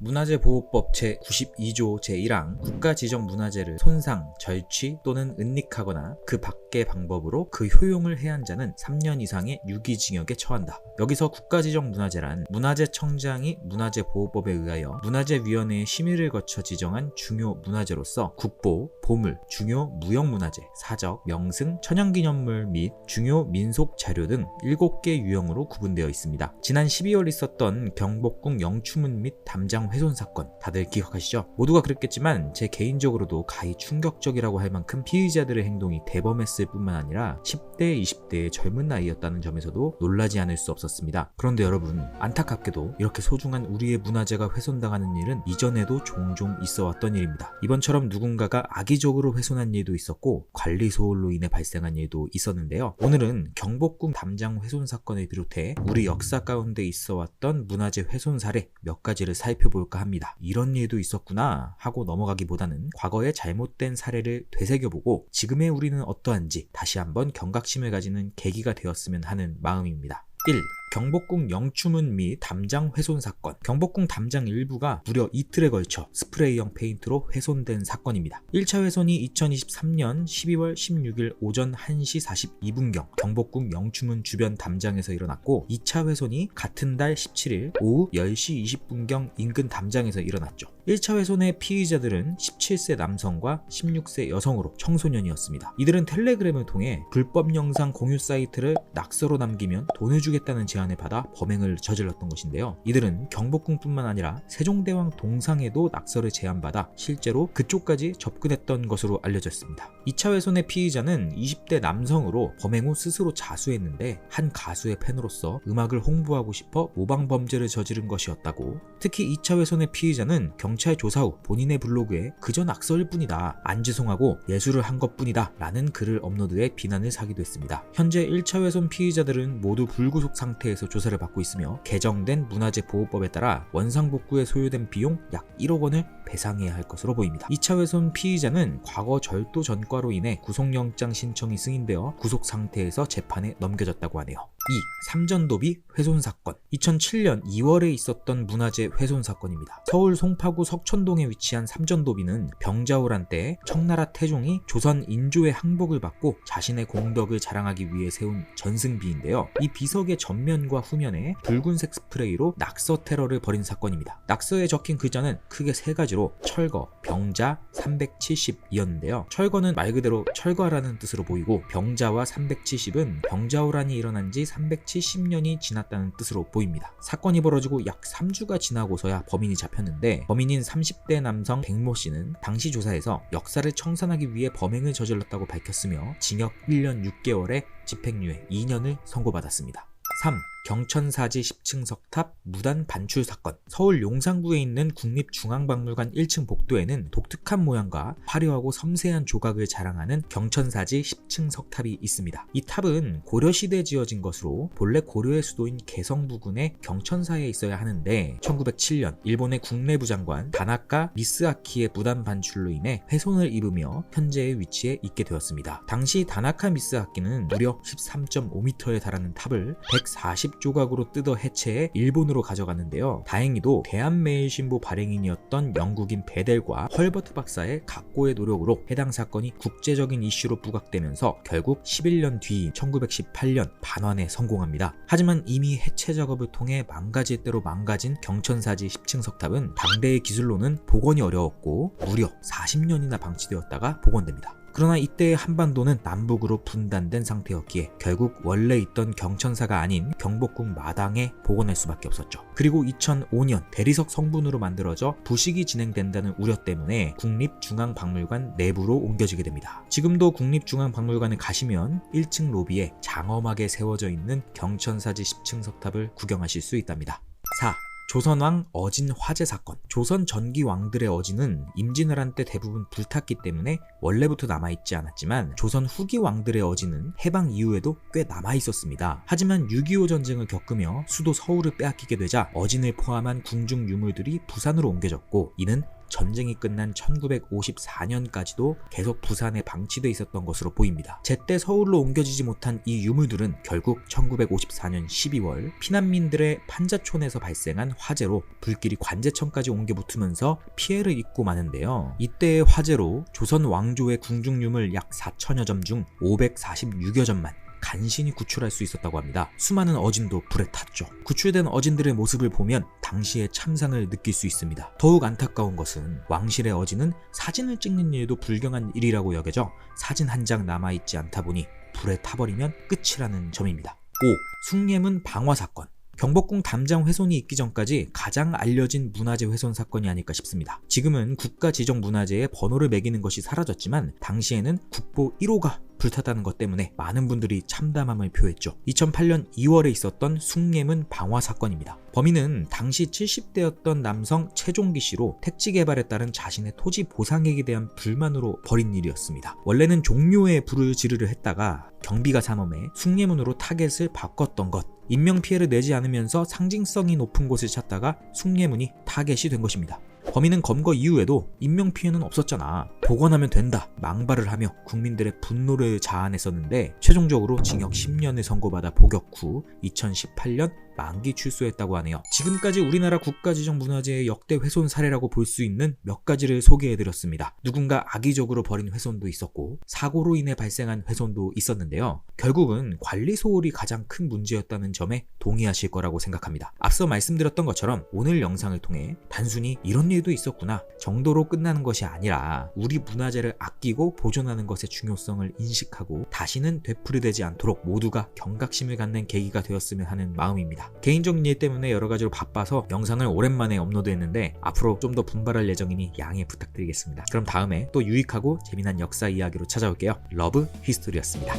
문화재보호법 제92조 제1항 국가지정 문화재를 손상, 절취 또는 은닉하거나 그 밖의 방법으로 그 효용을 해한 자는 3년 이상의 유기징역에 처한다. 여기서 국가지정 문화재란 문화재청장이 문화재보호법에 의하여 문화재위원회의 심의를 거쳐 지정한 중요 문화재로서 국보, 보물, 중요 무형문화재, 사적, 명승, 천연기념물 및 중요 민속 자료 등 7개 유형으로 구분되어 있습니다. 지난 12월 있었던 경복궁 영추문 및 담장 훼손 사건 다들 기억하시죠? 모두가 그랬겠지만 제 개인적으로도 가히 충격적이라고 할 만큼 피의자들의 행동이 대범했을 뿐만 아니라 10대, 20대의 젊은 나이였다는 점에서도 놀라지 않을 수 없었습니다. 그런데 여러분 안타깝게도 이렇게 소중한 우리의 문화재가 훼손당하는 일은 이전에도 종종 있어 왔던 일입니다. 이번처럼 누군가가 악의적으로 훼손한 일도 있었고 관리 소홀로 인해 발생한 일도 있었는데요. 오늘은 경복궁 담장 훼손 사건을 비롯해 우리 역사 가운데 있어 왔던 문화재 훼손 사례 몇 가지를 살펴볼까 합니다. 이런 일도 있었구나 하고 넘어가기보다는 과거의 잘못된 사례를 되새겨보고 지금의 우리는 어떠한지 다시 한번 경각심을 가지는 계기가 되었으면 하는 마음입니다. 1. 경복궁 영추문 및 담장 훼손 사건. 경복궁 담장 일부가 무려 이틀에 걸쳐 스프레이형 페인트로 훼손된 사건입니다. 1차 훼손이 2023년 12월 16일 오전 1시 42분경 경복궁 영추문 주변 담장에서 일어났고 2차 훼손이 같은 달 17일 오후 10시 20분경 인근 담장에서 일어났죠. 1차 훼손의 피의자들은 17세 남성과 16세 여성으로 청소년이었습니다. 이들은 텔레그램을 통해 불법 영상 공유 사이트를 낙서로 남기면 돈을 주겠다는 제안을 받아 범행을 저질렀던 것인데요. 이들은 경복궁뿐만 아니라 세종대왕 동상에도 낙서를 제안받아 실제로 그쪽까지 접근했던 것으로 알려졌습니다. 2차 훼손의 피의자는 20대 남성으로 범행 후 스스로 자수했는데 한 가수의 팬으로서 음악을 홍보하고 싶어 모방 범죄를 저지른 것이었다고 특히 2차 훼손의 피의자는 경찰 조사 후 본인의 블로그에 그저 낙서일 뿐이다 안 죄송하고 예술을 한 것뿐이다 라는 글을 업로드해 비난을 사기도 했습니다. 현재 1차 훼손 피의자들은 모두 불구속 상태에서 조사를 받고 있으며 개정된 문화재 보호법에 따라 원상 복구에 소요된 비용 약 1억 원을 배상해야 할 것으로 보입니다. 2차 훼손 피의자는 과거 절도 전과로 인해 구속영장 신청이 승인되어 구속 상태에서 재판에 넘겨졌다고 하네요. 2. 삼전도비 훼손 사건 2007년 2월에 있었던 문화재 훼손 사건입니다. 서울 송파구 석천동에 위치한 삼전도비는 병자호란 때 청나라 태종이 조선 인조의 항복을 받고 자신의 공덕을 자랑하기 위해 세운 전승비인데요. 이 비석의 전면과 후면에 붉은색 스프레이로 낙서 테러를 벌인 사건입니다. 낙서에 적힌 글자는 크게 세 가지로 철거, 병자, 370이었는데요. 철거는 말 그대로 철거라는 뜻으로 보이고 병자와 370은 병자호란이 일어난 지 370년이 지났다는 뜻으로 보입니다. 사건이 벌어지고 약 3주가 지나고서야 범인이 잡혔는데 범인인 30대 남성 백모 씨는 당시 조사에서 역사를 청산하기 위해 범행을 저질렀다고 밝혔으며 징역 1년 6개월에 집행유예 2년을 선고받았습니다. 3. 경천사지 10층 석탑 무단 반출 사건. 서울 용산구에 있는 국립중앙박물관 1층 복도에는 독특한 모양과 화려하고 섬세한 조각을 자랑하는 경천사지 10층 석탑이 있습니다. 이 탑은 고려시대에 지어진 것으로 본래 고려의 수도인 개성 부근의 경천사에 있어야 하는데 1907년 일본의 국내부 장관 다나카 미스아키의 무단 반출로 인해 훼손을 입으며 현재의 위치에 있게 되었습니다. 당시 다나카 미스아키는 무려 13.5m에 달하는 탑을 140 조각으로 뜯어 해체해 일본으로 가져갔는데요. 다행히도 대한매일 신보 발행인이었던 영국인 베델과 헐버트 박사의 각고의 노력으로 해당 사건이 국제적인 이슈로 부각되면서 결국 11년 뒤 1918년 반환에 성공합니다. 하지만 이미 해체 작업을 통해 망가질 대로 망가진 경천사지 10층 석탑은 당대의 기술로는 복원이 어려웠고 무려 40년이나 방치되었다가 복원됩니다. 그러나 이때의 한반도는 남북으로 분단된 상태였기에 결국 원래 있던 경천사가 아닌 경복궁 마당에 복원할 수밖에 없었죠. 그리고 2005년 대리석 성분으로 만들어져 부식이 진행된다는 우려 때문에 국립중앙박물관 내부로 옮겨지게 됩니다. 지금도 국립중앙박물관에 가시면 1층 로비에 장엄하게 세워져 있는 경천사지 10층 석탑을 구경하실 수 있답니다. 4. 조선왕 어진 화재 사건. 조선 전기 왕들의 어진은 임진왜란 때 대부분 불탔기 때문에 원래부터 남아있지 않았지만 조선 후기 왕들의 어진은 해방 이후에도 꽤 남아있었습니다. 하지만 6.25 전쟁을 겪으며 수도 서울을 빼앗기게 되자 어진을 포함한 궁중 유물들이 부산으로 옮겨졌고 이는 전쟁이 끝난 1954년까지도 계속 부산에 방치돼 있었던 것으로 보입니다. 제때 서울로 옮겨지지 못한 이 유물들은 결국 1954년 12월 피난민들의 판자촌에서 발생한 화재로 불길이 관제청까지 옮겨 붙으면서 피해를 입고 마는데요. 이때의 화재로 조선 왕조의 궁중유물 약 4천여 점 중 546여 점만 간신히 구출할 수 있었다고 합니다. 수많은 어진도 불에 탔죠. 구출된 어진들의 모습을 보면 당시의 참상을 느낄 수 있습니다. 더욱 안타까운 것은 왕실의 어진은 사진을 찍는 일도 불경한 일이라고 여겨져 사진 한 장 남아있지 않다 보니 불에 타버리면 끝이라는 점입니다. 5. 숭례문 방화 사건 경복궁 담장 훼손이 있기 전까지 가장 알려진 문화재 훼손 사건이 아닐까 싶습니다. 지금은 국가 지정 문화재에 번호를 매기는 것이 사라졌지만 당시에는 국보 1호가 불탔다는 것 때문에 많은 분들이 참담함을 표했죠. 2008년 2월에 있었던 숭례문 방화 사건입니다. 범인은 당시 70대였던 남성 최종기 씨로 택지 개발에 따른 자신의 토지 보상액에 대한 불만으로 벌인 일이었습니다. 원래는 종묘에 불을 지르려 했다가 경비가 삼엄해 숭례문으로 타겟을 바꿨던 것. 인명 피해를 내지 않으면서 상징성이 높은 곳을 찾다가 숭례문이 타겟이 된 것입니다. 범인은 검거 이후에도 인명 피해는 없었잖아. 복원하면 된다. 망발을 하며 국민들의 분노를 자아냈었는데 최종적으로 징역 10년을 선고받아 복역 후 2018년 만기 출소했다고 하네요. 지금까지 우리나라 국가지정 문화재의 역대 훼손 사례라고 볼 수 있는 몇 가지를 소개해드렸습니다. 누군가 악의적으로 벌인 훼손도 있었고 사고로 인해 발생한 훼손도 있었는데요. 결국은 관리 소홀이 가장 큰 문제였다는 점에 동의하실 거라고 생각합니다. 앞서 말씀드렸던 것처럼 오늘 영상을 통해 단순히 이런 일도 있었구나 정도로 끝나는 것이 아니라 우리 문화재를 아끼고 보존하는 것의 중요성을 인식하고 다시는 되풀이되지 않도록 모두가 경각심을 갖는 계기가 되었으면 하는 마음입니다. 개인적인 일 때문에 여러 가지로 바빠서 영상을 오랜만에 업로드했는데 앞으로 좀 더 분발할 예정이니 양해 부탁드리겠습니다. 그럼 다음에 또 유익하고 재미난 역사 이야기로 찾아올게요. 러브 히스토리였습니다.